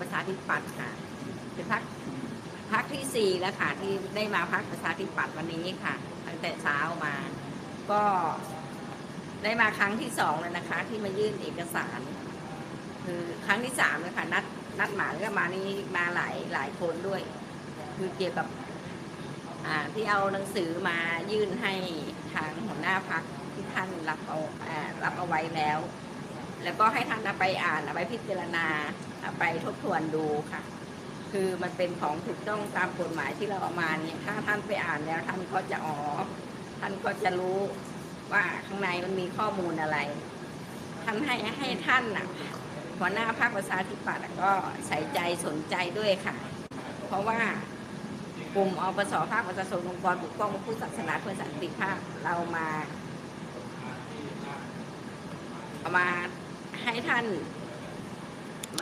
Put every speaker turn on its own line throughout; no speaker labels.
ประชาธิปัตย์ค่ะ เป็นพักพักที่สี่แล้วค่ะที่ได้มาพักประชาธิปัตย์วันนี้ค่ะตั้งแต่เช้ามา ก็ได้มาครั้งที่สองแล้วนะคะ ที่มายื่นเอกสาร คือครั้งที่สามแล้วค่ะนัดนัดหมายก็มานี่มาหลายหลายคนด้วย คือเกี่ยวกับที่เอาหนังสือมายื่นให้ทางหัวหน้าพักที่ท่านรับเอารับเอาไว้แล้ว แล้วก็ให้ท่านไปอ่านไปพิจารณา ไปทบทวนดูค่ะ คือมันเป็นของถูกต้องตามกฎหมายที่เราเอามาเนี่ยถ้าท่านไปอ่านแล้วท่านก็จะอ๋อท่านก็จะรู้ว่าข้างในมันมีข้อมูลอะไรท่านให้ให้ท่านน่ะหัวหน้าพรรคประชาธิปัตย์ก็ใส่ใจสนใจด้วยค่ะ เพราะว่ากลุ่มอปสภาคประชาชนองค์กรปกป้องผู้ศาสนาเพื่อสันติภาพเรามาเอามาให้ท่าน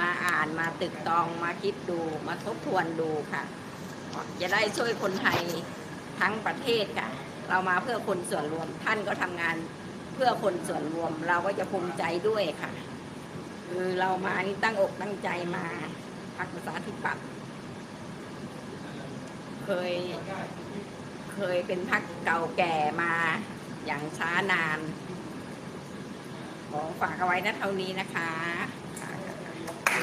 มาอ่านมาตึกตองมาคิดดูมาทบทวนดูค่ะ จะได้ช่วยคนไทยทั้งประเทศค่ะ เรามาเพื่อคนส่วนรวมท่านก็ทำงานเพื่อคนส่วนรวมเราก็จะภูมิใจด้วยค่ะ คือเรามานี่ตั้งอกตั้งใจมาพักประชาธิปัตย์เคยเคยเป็นพักเก่าแก่มาอย่างช้านาน ขอฝากเอาไว้นะเท่านี้นะคะ